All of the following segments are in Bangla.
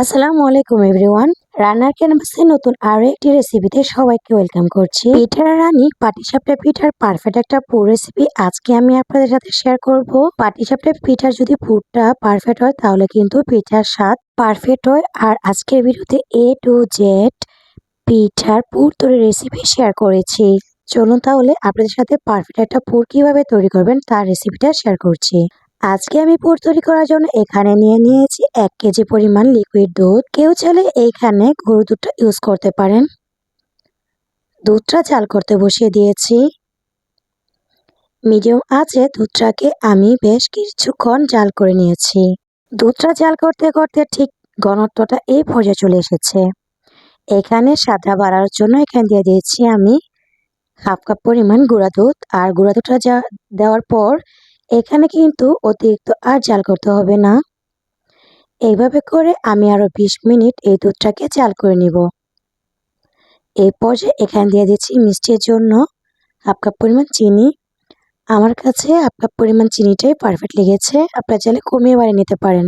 আসসালামু আলাইকুম এভরিওয়ান। রান্নার ক্যানভাসে নতুন আরও একটি রেসিপিতে সবাইকে ওয়েলকাম করছি। পিঠার রানী পাটিসাপটা পিঠার পারফেক্ট একটা পুর রেসিপি আজকে আমি আপনাদের সাথে শেয়ার করব। পাটিসাপটা পিঠার যদি পুরটা পারফেক্ট হয়, তাহলে কিন্তু পিঠার স্বাদ পারফেক্ট হয়। আর আজকের ভিডিওতে এ টু জেড পিঠার পুর তৈরি রেসিপি শেয়ার করেছি। চলুন তাহলে আপনাদের সাথে পারফেক্ট একটা পুর কীভাবে তৈরি করবেন, তার রেসিপিটা শেয়ার করছি। আজকে আমি পুর তৈরি করার জন্য এখানে নিয়ে নিয়েছি এক কেজি পরিমাণ লিকুইড দুধ। কেউ চাইলে এইখানে গরু দুধটা ইউজ করতে পারেন। দুধটা জাল করতে বসিয়ে দিয়েছি। মিডিয়াম আছে, দুধটাকে আমি বেশ কিছুক্ষণ জাল করে নিয়েছি। দুধটা জাল করতে করতে ঠিক ঘনত্বটা এই পর্যায়ে চলে এসেছে। এখানে সাদা বাড়ার জন্য এখানে দিয়ে দিয়েছি আমি হাফ কাপ পরিমাণ গুঁড়া দুধ। আর গুঁড়া দুধটা যা দেওয়ার পর এখানে কিন্তু অতিরিক্ত আর জাল করতে হবে না। এইভাবে করে আমি আরও ২০ মিনিট এই দুধটাকে জাল করে নিব। এই পর্যায়ে এখানে দিয়ে দিচ্ছি মিষ্টির জন্য হাফ কাপ পরিমাণ চিনি। আমার কাছে হাফ কাপ পরিমাণ চিনিটাই পারফেক্ট লেগেছে, আপনারা চাইলে কমিয়ে বাড়িয়ে নিতে পারেন।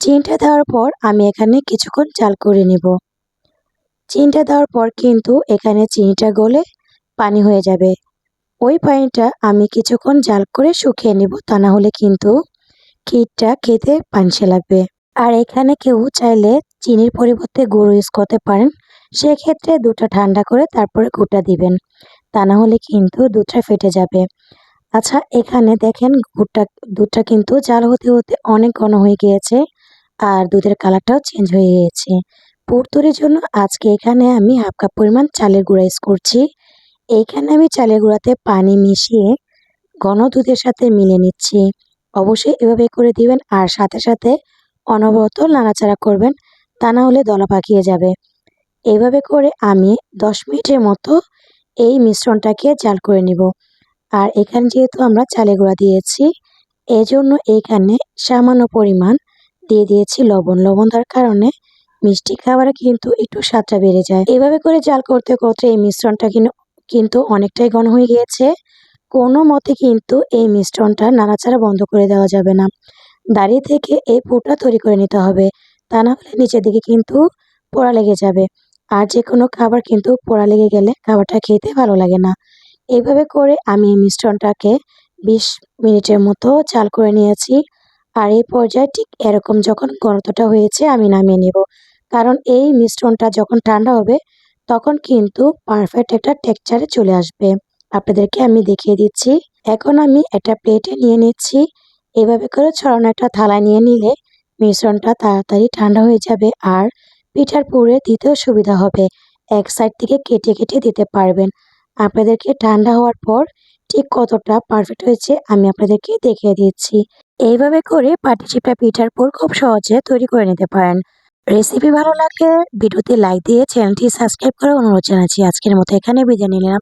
চিনিটা দেওয়ার পর আমি এখানে কিছুক্ষণ জাল করে নিব। চিনিটা দেওয়ার পর কিন্তু এখানে চিনিটা গলে পানি হয়ে যাবে। ওই পানিটা আমি কিছুক্ষণ জাল করে শুকিয়ে নিব, তা না হলে কিন্তু ক্ষীরটা খেতে পানসে লাগবে। আর এখানে কেউ চাইলে চিনির পরিবর্তে গুঁড়ো ইউজ করতে পারেন। সেক্ষেত্রে দুধটা ঠান্ডা করে তারপরে গুঁড়টা দিবেন, তা না হলে কিন্তু দুধটা ফেটে যাবে। আচ্ছা এখানে দেখেন গুড়টা দুধটা কিন্তু জাল হতে হতে অনেক ঘন হয়ে গিয়েছে আর দুধের কালারটাও চেঞ্জ হয়ে গিয়েছে। পুরতুরির জন্য আজকে এখানে আমি হাফ কাপ পরিমাণ চালের গুঁড়া ইউজ করছি। এইখানে আমি চালের গুঁড়াতে পানি মিশিয়ে ঘন দুধের সাথে মিলে নিচ্ছি। অবশ্যই এভাবে করে দিবেন আর সাথে সাথে অনবরত নাড়াচাড়া করবেন, তা না হলে দলা পাকিয়ে যাবে। এইভাবে করে আমি দশ মিনিটের মতো এই মিশ্রণটাকে জাল করে নিব। আর এখানে যেহেতু আমরা চালে গুঁড়া দিয়েছি, এজন্য এইখানে সামান্য পরিমাণ দিয়ে দিয়েছি লবণ। লবণ দেওয়ার কারণে মিষ্টি খাবারে কিন্তু একটু স্বাদটা বেড়ে যায়। এভাবে করে জাল করতে করতে এই মিশ্রণটা কিন্তু অনেকটাই ঘন হয়ে গিয়েছে। কোনো মতে কিন্তু এই মিশ্রণটা নাড়াচাড়া বন্ধ করে দেওয়া যাবে না। দাঁড়িয়ে থেকে এই পুরটা তৈরি করে নিতে হবে। তা না হলে নিচের দিকে কিন্তু পোড়া লেগে যাবে। আর যে কোনো খাবার কিন্তু পোড়া লেগে গেলে খাবারটা খেতে ভালো লাগে না। এইভাবে করে আমি এই মিশ্রণটাকে বিশ মিনিটের মতো চাল করে নিয়েছি। আর এই পর্যায়ে ঠিক এরকম যখন ঘনত্বটা হয়েছে আমি নামিয়ে নেব। কারণ এই মিশ্রণটা যখন ঠান্ডা হবে তখন কিন্তু পারফেক্ট একটা টেক্সচারে চলে আসবে। আপনাদেরকে আমি দেখিয়ে দিচ্ছি। এখন আমি একটা প্লেটে নিয়ে নিচ্ছি। এভাবে করে ছড়ানো একটা থালায় নিয়ে নিলে মিশ্রণটা তাড়াতাড়ি ঠান্ডা হয়ে যাবে আর পিঠার পুরে দিতেও সুবিধা হবে। এক সাইড থেকে কেটে কেটে দিতে পারবেন। আপনাদেরকে ঠান্ডা হওয়ার পর ঠিক কতটা পারফেক্ট হয়েছে আমি আপনাদেরকে দেখিয়ে দিচ্ছি। এইভাবে করে পাটিচিপা পিঠার পুর খুব সহজে তৈরি করে নিতে পারেন। রেসিপি ভালো লাগলে ভিডিওতে লাইক দিয়ে চ্যানেলটি সাবস্ক্রাইব করে অনুরোধ জানাচ্ছি। আজকের মতো এখানে বিদায় নিলাম।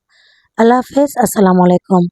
আল্লাহ হাফেজ, আসসালামু আলাইকুম।